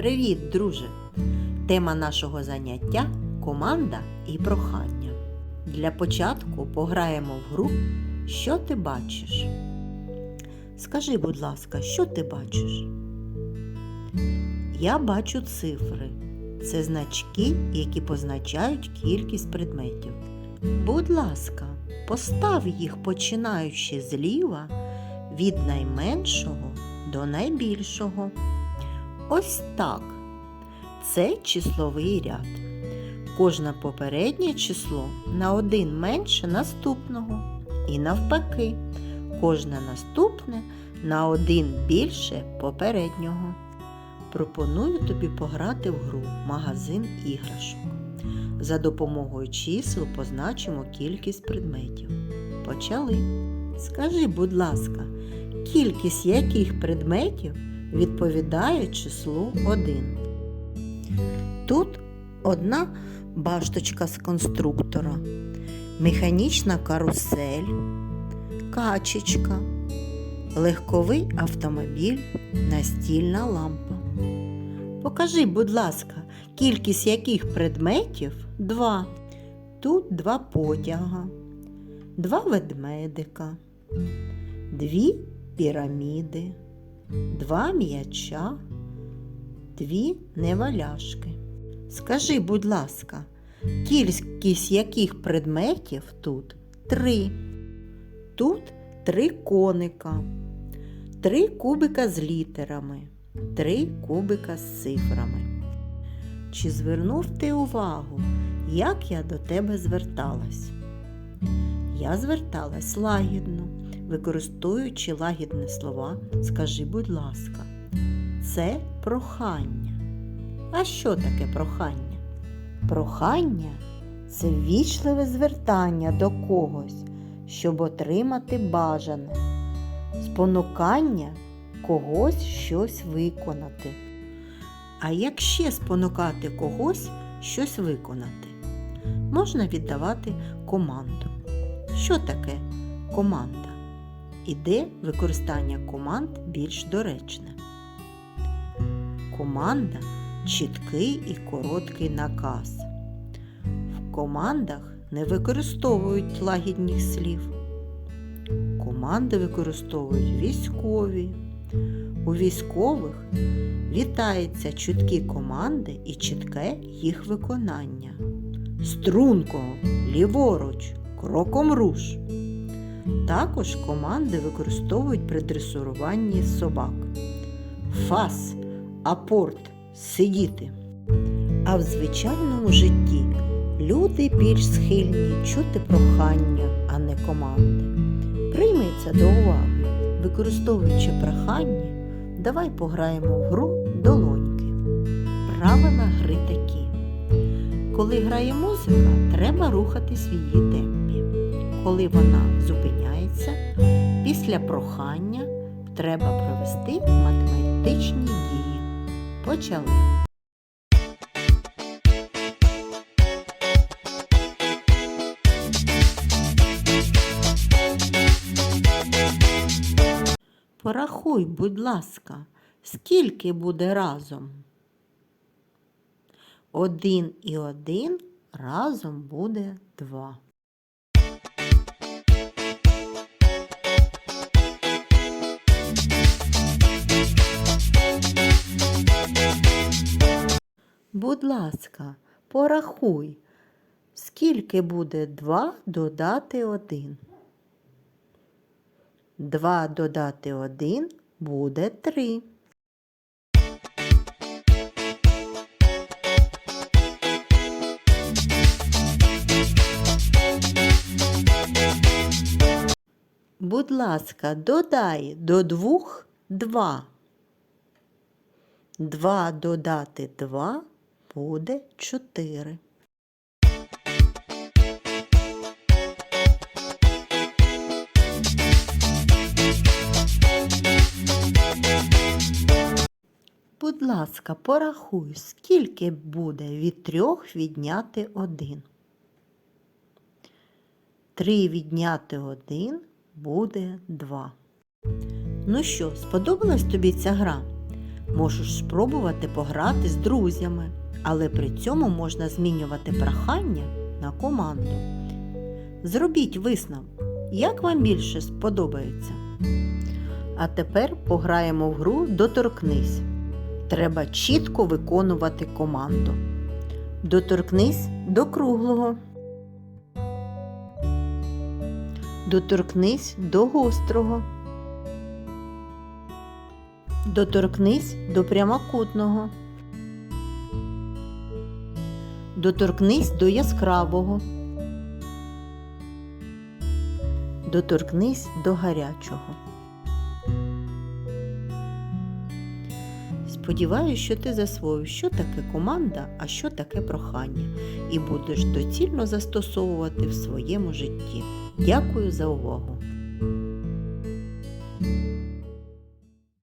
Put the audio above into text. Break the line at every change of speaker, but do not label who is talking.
Привіт, друже! Тема нашого заняття команда і прохання. Для початку пограємо в гру Що ти бачиш? Скажи, будь ласка, що ти бачиш? Я бачу цифри. Це значки, які позначають кількість предметів. Будь ласка, постав їх починаючи зліва від найменшого до найбільшого. Ось так. Це числовий ряд. Кожне попереднє число на один менше наступного. І навпаки, кожне наступне на один більше попереднього. Пропоную тобі пограти в гру магазин іграшок. За допомогою чисел позначимо кількість предметів. Почали. Скажи, будь ласка, кількість яких предметів відповідає числу 1. Тут одна башточка з конструктора, механічна карусель, качечка, легковий автомобіль, настільна лампа. Покажи, будь ласка, кількість яких предметів 2. Тут два потяга, два ведмедика, дві піраміди, два м'яча, дві неваляшки. Скажи, будь ласка, кількість яких предметів тут три. Тут три коника, три кубика з літерами, три кубика з цифрами. Чи звернув ти увагу, як я до тебе зверталась? Я зверталась лагідно, використовуючи лагідні слова, скажи, будь ласка, це прохання. А що таке прохання? Прохання це ввічливе звертання до когось, щоб отримати бажане, спонукання когось щось виконати. А як ще спонукати когось щось виконати? Можна віддавати команду. Що таке команда? І де використання команд більш доречне? Команда чіткий і короткий наказ. В командах не використовують лагідних слів. Команди використовують військові. У військових вітаються чіткі команди і чітке їх виконання. Струнко, ліворуч, кроком руш. Також команди використовують при дресуруванні собак. Фас, апорт, сидіти. А в звичайному житті люди більш схильні чути прохання, а не команди. Прийметься до уваги, використовуючи прохання, давай пограємо в гру долоньки. Правила гри такі. Коли грає музика, треба рухатись в її темпі. Коли вона зупиняється, після прохання треба провести математичні дії. Почали. Порахуй, будь ласка, скільки буде разом? Один і один разом буде два. Будь ласка, порахуй, скільки буде два додати один. Два додати один буде три. Будь ласка, додай до двох два. Два додати два буде чотири. Будь ласка, порахуй, скільки буде від трьох відняти один. Три відняти один буде два. Ну що, сподобалась тобі ця гра? Можеш спробувати пограти з друзями, але при цьому можна змінювати прохання на команду. Зробіть висновок, як вам більше сподобається. А тепер пограємо в гру Доторкнись. Треба чітко виконувати команду. Доторкнись до круглого. Доторкнись до гострого. Доторкнись до прямокутного. Доторкнись до яскравого. Доторкнись до гарячого. Сподіваюсь, що ти засвоїв, що таке команда, а що таке прохання, і будеш доцільно застосовувати в своєму житті. Дякую за увагу!